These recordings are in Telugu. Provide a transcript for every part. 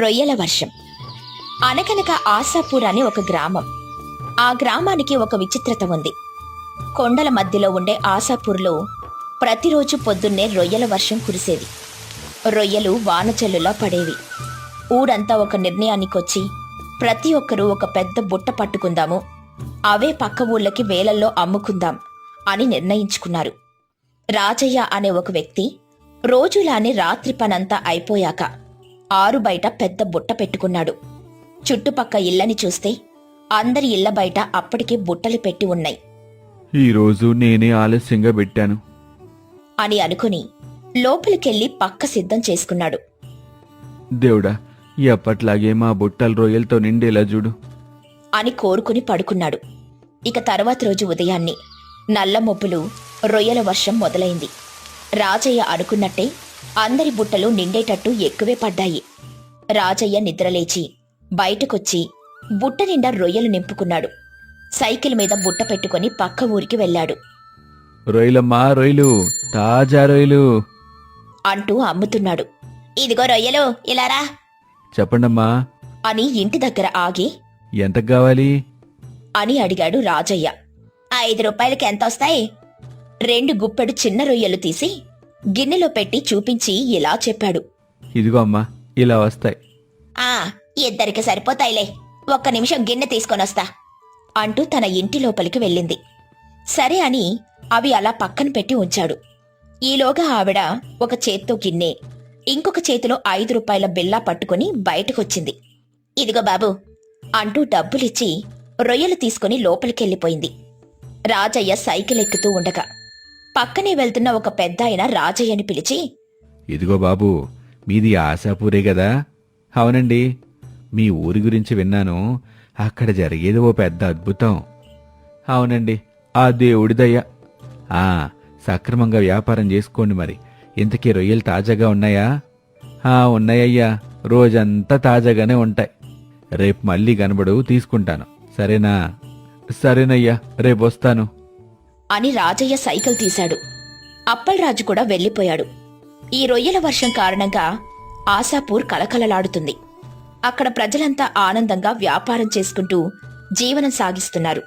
రొయ్యల వర్షం. అనకనక ఆశాపూర్ అనే ఒక గ్రామం. ఆ గ్రామానికి ఒక విచిత్రత ఉంది. కొండల మధ్యలో ఉండే ఆశాపూర్లో ప్రతిరోజు పొద్దున్నే రొయ్యల వర్షం కురిసేది. రొయ్యలు వానచల్లులా పడేవి. ఊరంతా ఒక నిర్ణయానికొచ్చి ప్రతి ఒక్కరూ ఒక పెద్ద బుట్ట పట్టుకుందాము. అవే పక్క ఊళ్ళకి వేలల్లో అమ్ముకుందాం అని నిర్ణయించుకున్నారు. రాజయ్య అనే ఒక వ్యక్తి రోజులానే రాత్రి పనంతా అయిపోయాక ఆరు బయట పెద్ద బుట్ట పెట్టుకున్నాడు. చుట్టుపక్క ఇళ్ళని చూస్తే అందరి ఇళ్ళ బయట అప్పటికే బుట్టలు పెట్టి ఉన్నాయి. ఈరోజు నేనే ఆలస్యంగా పెట్టాను. అని అనుకుని లోపలికెళ్ళి పక్క సిద్ధం చేసుకున్నాడు. దేవుడా ఎప్పట్లాగే మా బుట్టలు రొయ్యలతో నిండేలా చూడు. అని కోరుకుని పడుకున్నాడు. ఇక తర్వాత రోజు ఉదయాన్నే నల్ల మొప్పులు రొయ్యల వర్షం మొదలైంది. రాజయ్య అనుకున్నట్టే అందరి బుట్టలు నిండేటట్టు ఎక్కువే పడ్డాయి. రాజయ్య నిద్రలేచి బయటకొచ్చి బుట్ట నిండా రొయ్యలు నింపుకున్నాడు. సైకిల్ మీద బుట్ట పెట్టుకుని పక్క ఊరికి వెళ్ళాడు. రొయ్యలమ్మా రొయ్యలు తాజా రొయ్యలు. అంటూ అమ్ముతున్నాడు. ఇదిగో రొయ్యలు ఇలారా చెప్పండమ్మా. అని ఇంటి దగ్గర ఆగి ఎంతకు కావాలి? అని అడిగాడు రాజయ్య. ఐదు రూపాయలకి ఎంత వస్తాయి రెండు గుప్పెడు చిన్న రొయ్యలు తీసి గిన్నెలో పెట్టి చూపించి ఇలా చెప్పాడు. ఇదిగో అమ్మా ఇలా వస్తాయి. ఆ ఇద్దరికి సరిపోతాయిలే. ఒక్క నిమిషం గిన్నె తీసుకొనొస్తా అంటూ తన ఇంటి లోపలికి వెళ్ళింది. సరే అని అవి అలా పక్కన పెట్టి ఉంచాడు. ఈలోగా ఆవిడ ఒక చేత్తో గిన్నె ఇంకొక చేతిలో ఐదు రూపాయల బిల్లా పట్టుకుని బయటకొచ్చింది. ఇదిగో బాబు అంటూ డబ్బులిచ్చి రొయ్యలు తీసుకుని లోపలికెళ్ళిపోయింది. రాజయ్య సైకిల్ ఎక్కుతూ ఉండగా పక్కనే వెళ్తున్న ఒక పెద్ద ఆయన రాజయ్యని పిలిచి ఇదిగో బాబు మీది ఆశాపూరే కదా అవునండి. మీ ఊరి గురించి విన్నాను. అక్కడ జరిగేది ఓ పెద్ద అద్భుతం. అవునండి. ఆ దేవుడిదయ్యా ఆ సక్రమంగా వ్యాపారం చేసుకోండి మరి. ఇంతకీ రొయ్యలు తాజాగా ఉన్నాయా? ఆ ఉన్నాయ్యా. రోజంతా తాజాగానే ఉంటాయి. రేపు మళ్ళీ కనబడు తీసుకుంటాను. సరేనా? సరేనయ్యా. రేపు వస్తాను. అని రాజయ్య సైకిల్ తీశాడు. అప్పలరాజు కూడా వెళ్ళిపోయాడు. ఈ రొయ్యల వర్షం కారణంగా ఆశాపూర్ కలకలలాడుతుంది. అక్కడ ప్రజలంతా ఆనందంగా వ్యాపారం చేసుకుంటూ జీవనం సాగిస్తున్నారు.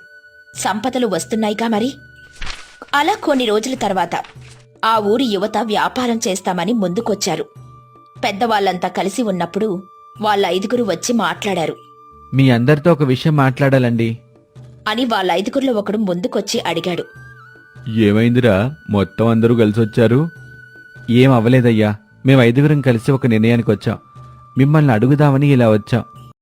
సంపదలు వస్తున్నాయిగా మరి? అలా కొన్ని రోజుల తర్వాత ఆ ఊరి యువత వ్యాపారం చేస్తామని ముందుకొచ్చారు. పెద్దవాళ్ళంతా కలిసి ఉన్నప్పుడు వాళ్ళ ఐదుగురు వచ్చి మాట్లాడారు. మీ అందరితో ఒక విషయం మాట్లాడాలండి. అని వాళ్ళ ఐదుగురిలో ఒకడు ముందుకొచ్చి అడిగాడు. ఏమైందిరా? మొత్తం అందరూ కలిసి వచ్చారు ఏం అవ్వలేదయ్యా మేము ఐదుగురం కలిసి ఒక నిర్ణయానికి వచ్చాం మిమ్మల్ని అడుగుదామని ఇలా వచ్చాం.